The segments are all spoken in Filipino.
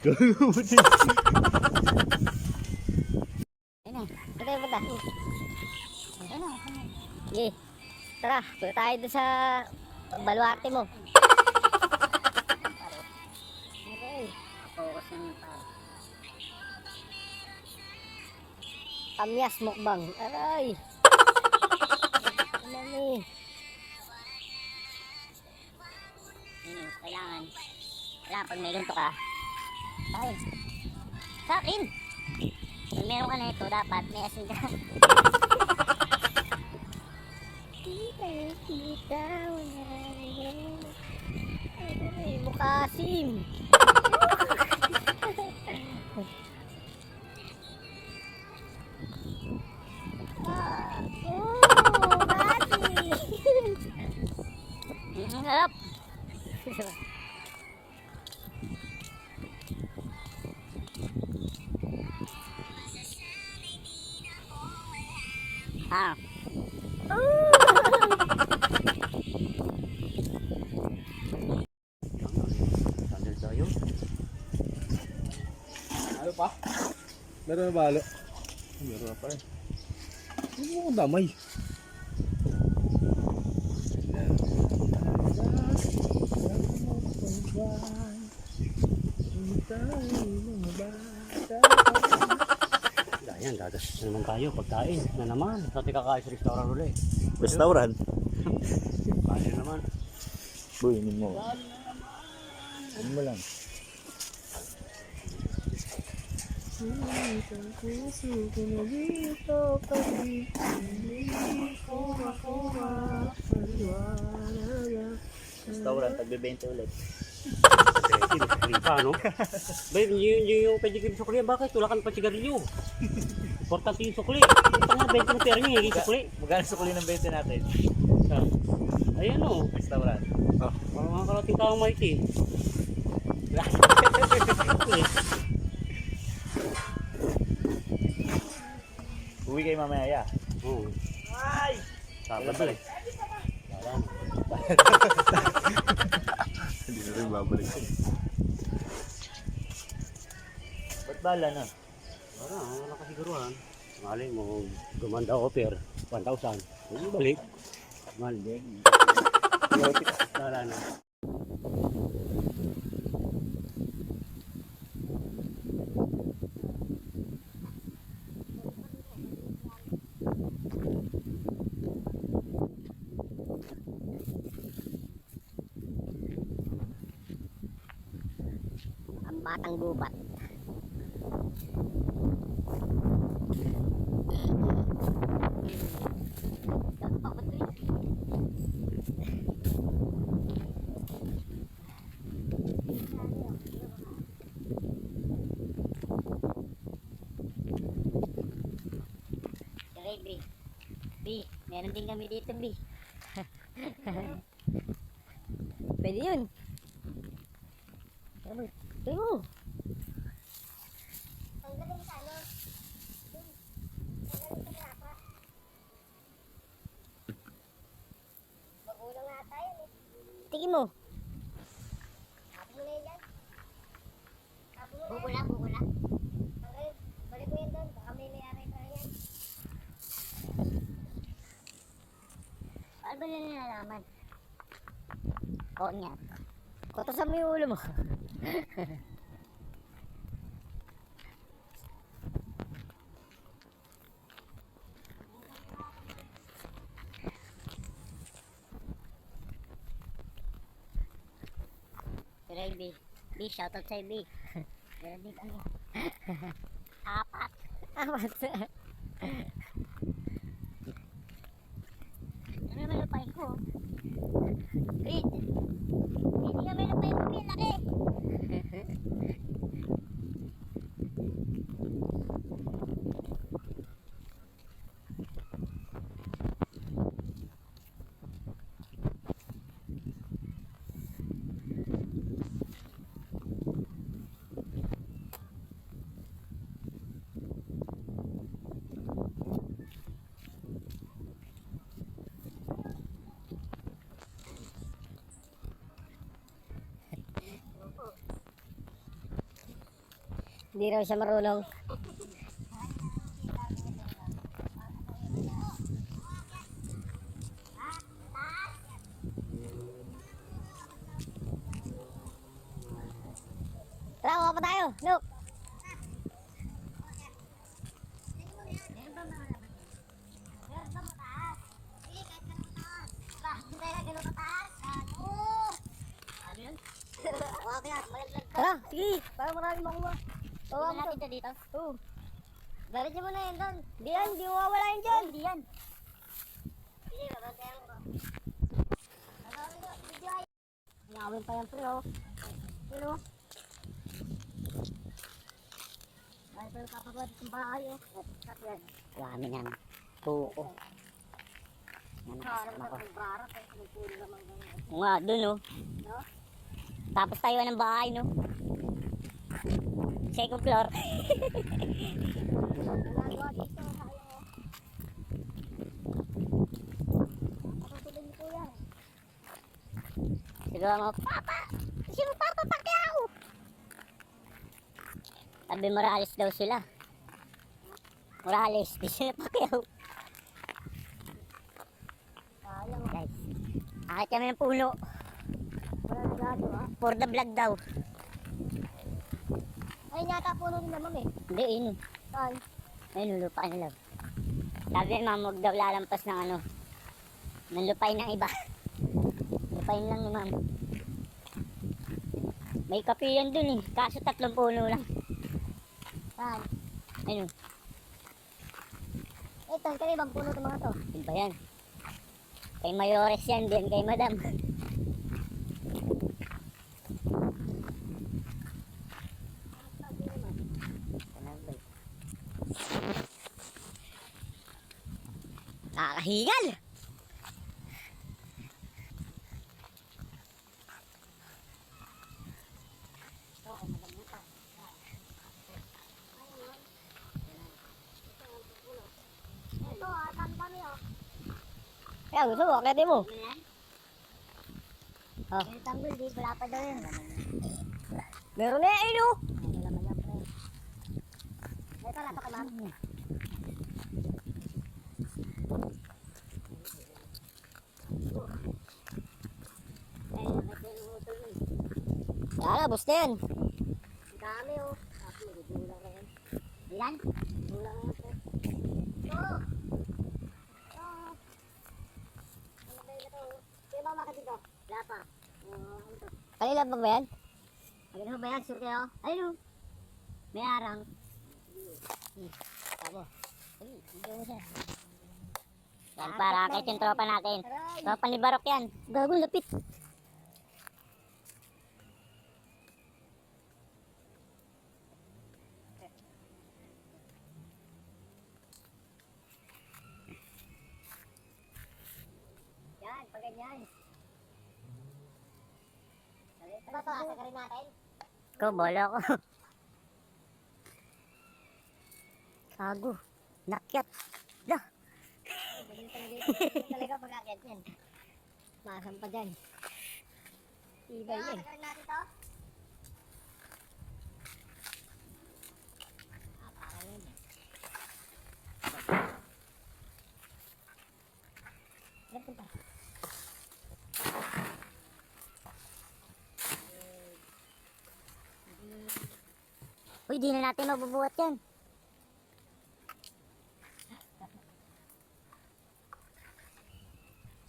Ayun na. Saan tayo punta? Sige. Tara, punta tayo doon sa baluarte mo. Kamyas mukbang. Aray. Mami. Ayun, kailangan. Kailangan pag may ganito ka. Ay. Sa akin. Pag meron ka na ito, dapat may asin ka. Kita, wala rin. Ay, mukha mati. Ang harap. Ah. Tayo. Ano pa? Meron na balo. Meron na pa eh. Ano mo damay? Ayan, na naman tayo. Pagkain na naman. Sa kakain sa restaurant ulit. Restaurant? Paano naman? Buinin mo. Ano mo lang. Restaurant, tagbe-20 ulit. Hindi pa, no? Babe, yung, yung, yung pedigree sukli, bakit? Wala kang pasigarilyo. Importante yung sukli. Ito nga, 20 ng pera niya, yung sukli. Magkano sukuli ng 20 natin? Ah. Ayan o. Restaurant. Oh. Parang mga kalating tao Mikey. Uwi kayo mamaya ya. Oo. Ay! Eh. Wala na. Hindi na rin babalik. Bala na? Wala, wala ka siguruhan. Mali mo, gumanda offer, 1,000. Hindi balik. Mali. Wala na. Meron din kami dito, B. Pwede yun. Ano? Tingnan mo. Tingin mo. Bubula, bubula. Balik mo yan doon. Baka may mayari pa yan. Paano ba nila nalalaman? Oo nga. Kotosan mo yung ulo mo. Pero B, B, shoutout sa'yo B. Meron din kami. Apat. Apat. Hindi raw siya marunong. Tara, pa tayo. Look. Tara, sige. Para maraming makuha. Oo, oh, natin siya dito. Oo. Diretso mo na yan doon. Di yan, di mawawala yan dyan. Di yan. Sige, babantayan ko. Ngawin pa yan, pero. Pero. Ay, pero kapagod ng bahay, oh. Dami yan. Oo. Yan ang kasama ko. Nga, dun, oh. Tapos tayo ng bahay, no? Second floor. Siguro mo, Papa! Sino Papa Pacquiao? Sabi Morales daw sila. Morales, di sila Pacquiao. Guys, akit kami ng puno. For the vlog daw. Ay, yata puno din naman eh. Hindi, yun. Saan? Ay, lulupa na lang. Sabi ni ma'am, huwag daw lalampas ng ano, ng lupay ng iba. Lupain lang ni ma'am. May kape yan dun eh, kaso tatlong puno lang. Saan? Ayun, Eh, saan kayo ibang puno itong mga to? yun ba yan? Kay Mayores yan, din kay Madam. Nakakahingal! Ah, oh. Kaya gusto mo, mo. Oh. Yung tanggol, di daw yun. Meron na yan, oh. Ano naman yan, pre? Ito, lato ka ma'am. Wala, bus na yan. Dami oh. Tapos may gulang na yan. Ilan? Gulang na yan. Oo. Oo. Ano ba yun ito? Kaya ba makatid dito? Wala pa. Oo, ano to? Kanila ba ba yan? Ano ba yan? Sure kayo? Ayun, oh. May arang. Hmm. Tabo. Uy, hindi mo siya. Yan, para akit yung tropa natin. Tropa ni Barok yan. Gago, lapit. Yan, pag ganyan. Ito ba natin? Ikaw, bola ko. Gago. Nakyat. Dah. Talaga pag-akit yan. Masam pa dyan. Ibay Yan, yan. tagalin natin to. Uy, di na natin mabubuhat yan.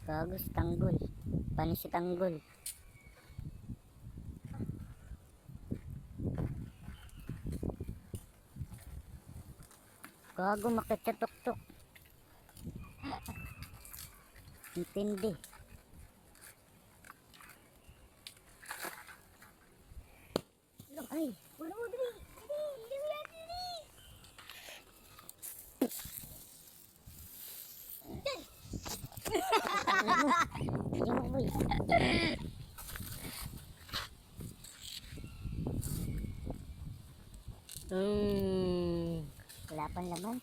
Gago si Tanggol. Paano si Tanggol? Gago, makit sa tuktok. Intindi. Ay, Ulo mo, dali! Hmm. Wala pang laman.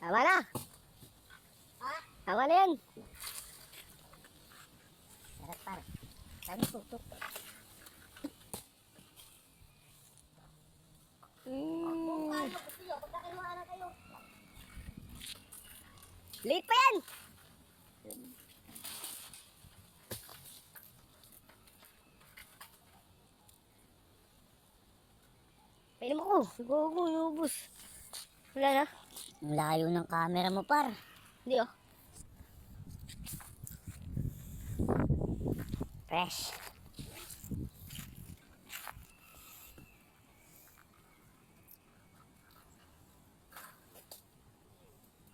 Tama na! Ha? Tama na yan! Sarap para. Sabi tutok. Hmm. Late pa yan! Painom ako. Gogo, yubos. Wala na. Ang layo ng camera mo, par. Hindi, oh. Fresh.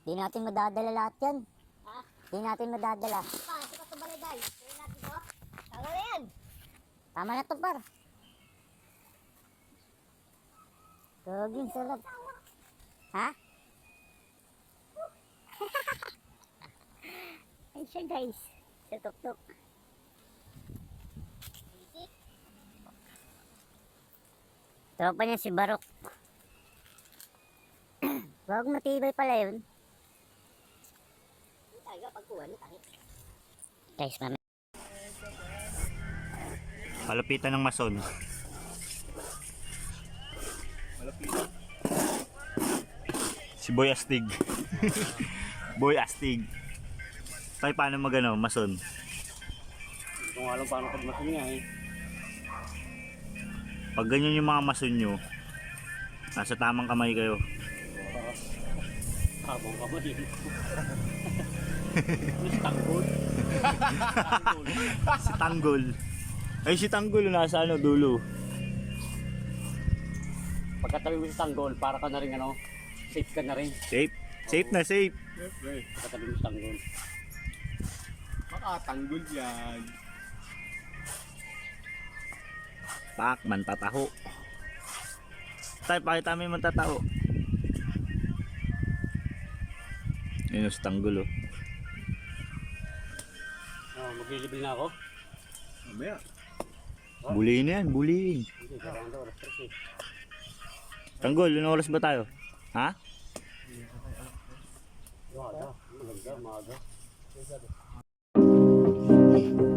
Di natin madadala lahat yan. Di natin madadala. Pa, ka sa balagay. Kaya natin to. Tama na yan. Tama na to, par. Gaging sarap. Ha? Ay siya, guys. Sa tuktok. Tropa niya si Barok. Wag matibay pala yun. Tayo, pagkuha na tayo. Guys, mami. Palapitan ng mason. Si Boy Astig. Boy Astig. Tay, paano magano, mason? Hindi ko alam paano pagmasin niya eh. Pag ganyan yung mga mason nyo, nasa tamang kamay kayo. Habang ka Miss Tanggol. Si Tanggol. Ay, si Tanggol nasa ano, dulo. Pagkatabi mo sa Tanggol, para ka na rin ano, safe ka na rin. Safe. Safe na safe. Siyempre. Pagkatabi mo sa Tanggol. Makatanggol yan. Pak, mantataho. Tay, pakita mo yung mantataho. Yun yung si Tanggol, oh. Maglilibil na ako. Mamaya. Oh. Buliin na yan, buliin. Hindi, kailangan daw, oras tres eh. Tanggol, ano oras ba tayo? Ha? Maaga, maganda, maaga. Thank you.